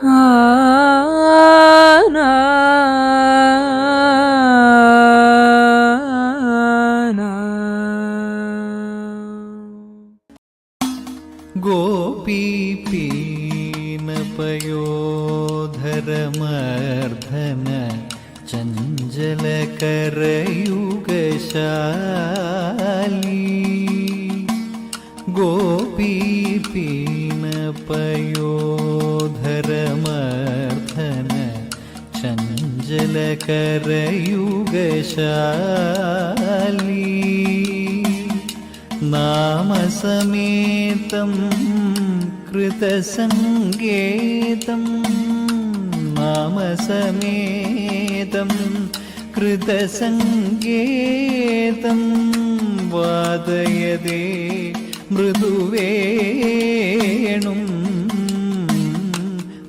Ah. चञ्चलकरयुगशाली नामसमेतं कृतसङ्गेतं नामसमेतं कृतसङ्गेतं वादयदे मृदुवेणुम्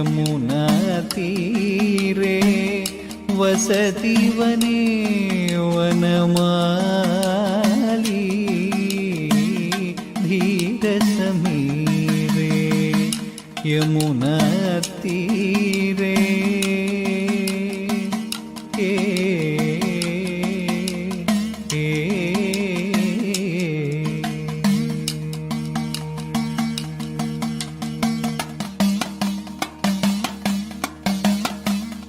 Yamuna തീരേ വസതി വനേ വനമാലി ധീര സമീരേ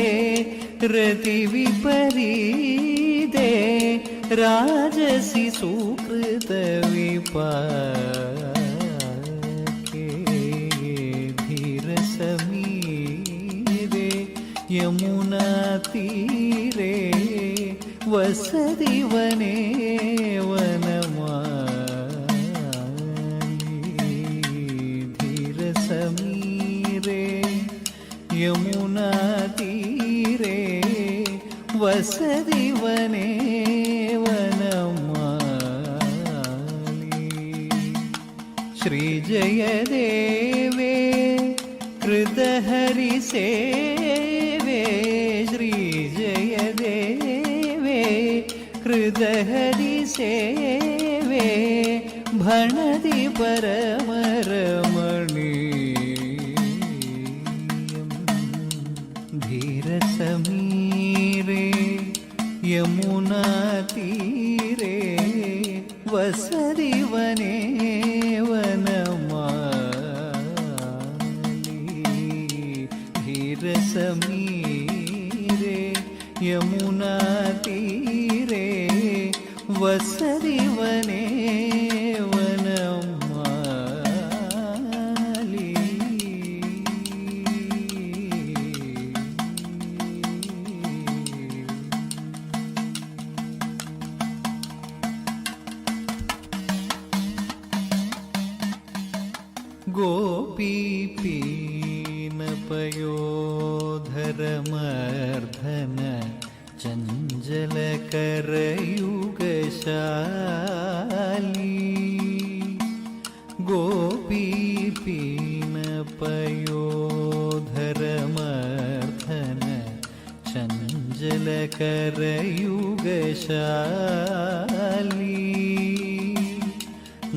तडिदिवपीदे रतिविपरीदे राजसि सुकृतविपाके धीरसमीरे यमुनातीरे वसति वने वनमाली धीरसमीरे यमुनातीरे ಸರಿವನೇ ವನಮಾಲಿ ಶ್ರೀ ಜಯದೇವೆ कृतहरि सेवे। श्री जयदेवे कृतहरि सेवे। भणति परम ரசமீரே யமுனா தீரே வசரிவனே चञ्चलकरयुगशाली गोपीपीनपयोधरमर्धन चञ्चलकरयुगशाली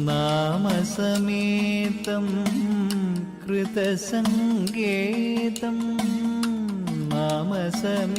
नामसमेतं कृतसङ्गेतं नामसमेतं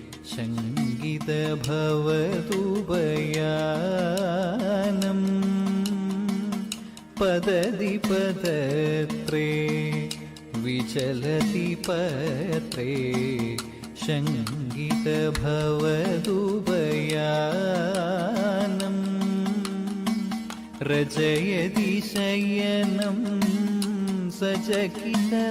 शङ्गितभवतु बयानम् पदति पदत्रे विचलति पत्रे शङ्गितभवतु बयानम् रचयति शयनं सचकितनयनं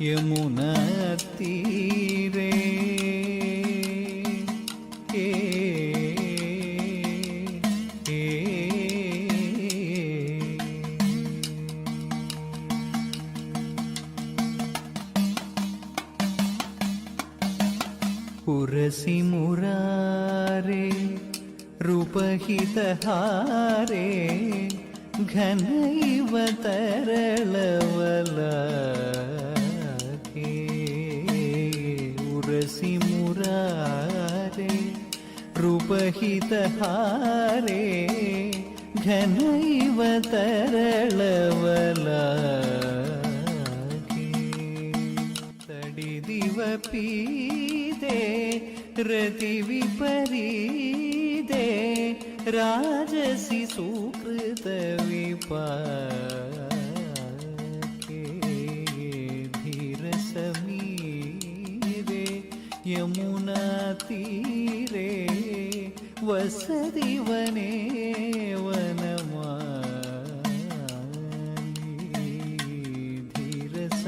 யமுன தீரே നൃപഹിതഹാരേ ഘനൈവ തരളവലാകെ. തടിദിവ പീതേ വിപരീതേ രാജസി സുകൃത വിപാകെ. ധീരസമീരേ തീരേ വസതി വനേ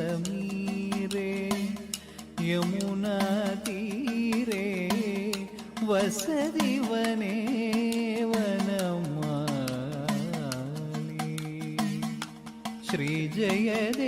വനമാരസമീരേ യമുനാ തീരേ വസതി വനേ വനമാ ശ്രീജയദേ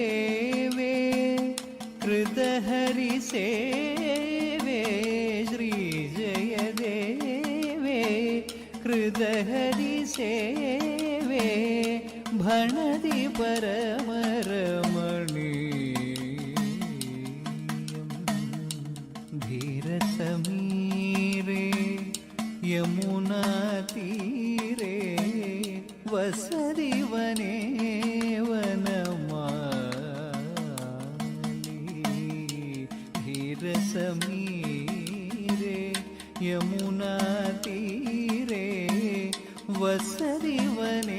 धीरसमीरे यमुनातीरे वसति वने वनमाली धीरसमीरे यमुनातीरे वसति वने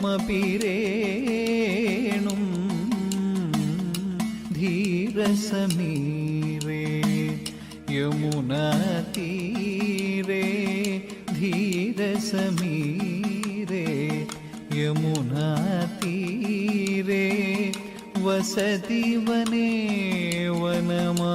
പത്മപീരേണും ധീരസമീരേ യമുനതീരേ ധീരസമീരേ യമുനതീരേ വസതി വനേ വനമാ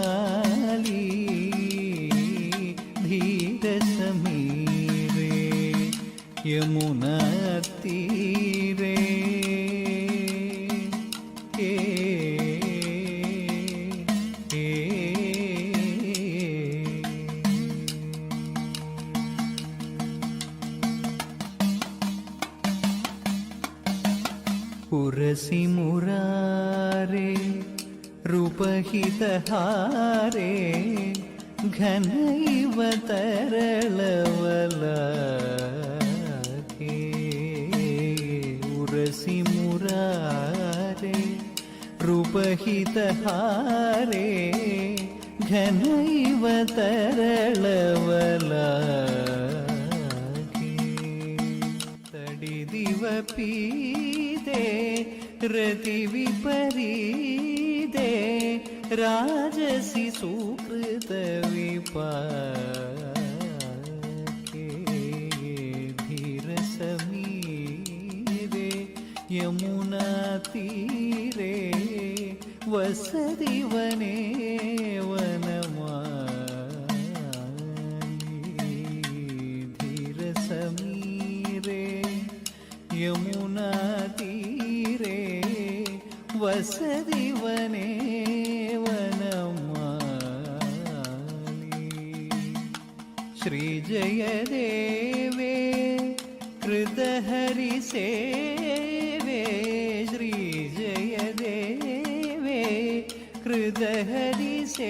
യമുനത്തീരേ පුරසි මුරාරේ රූපහිතහාරේ ಘನೈವ ತರಳವಲ रे रूपहितहारे घनैव तरलवलागे तडिदिव पीदे रतिविपरीदे राजसि सुकृतविपा யமுனா தீரே வசதிவனே வன திருதடி சே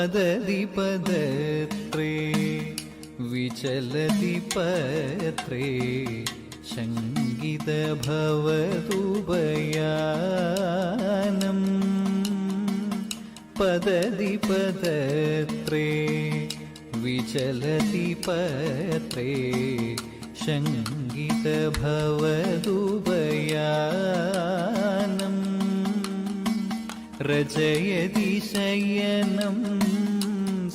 पदति पदत्रे विचलति पत्रे शङ्गितभवदुभयानम् पदति पदत्रे विचलति पत्रे शङ्गितभवदुभयानम् रचयति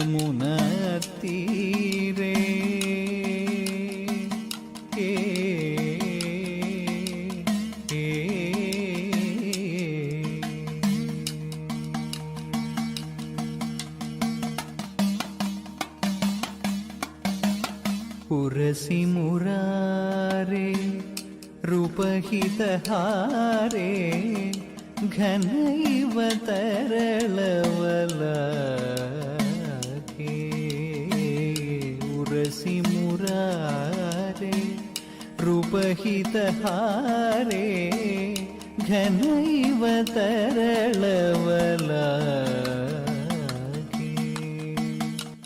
യമുനീരേ පුරසි මුරාරේ රූපහිතහාරේ ඝනයිව තරලවලා रूपहितहारे घनैव तरलवलाके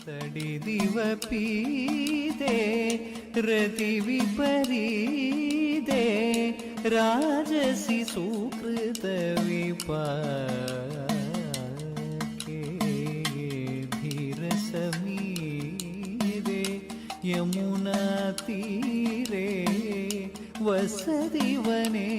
तडिदिवपीदे रतिविपरीदे राजसि सुकृतविपाके धीरसमीरे यमुनातीरे வசதிவனே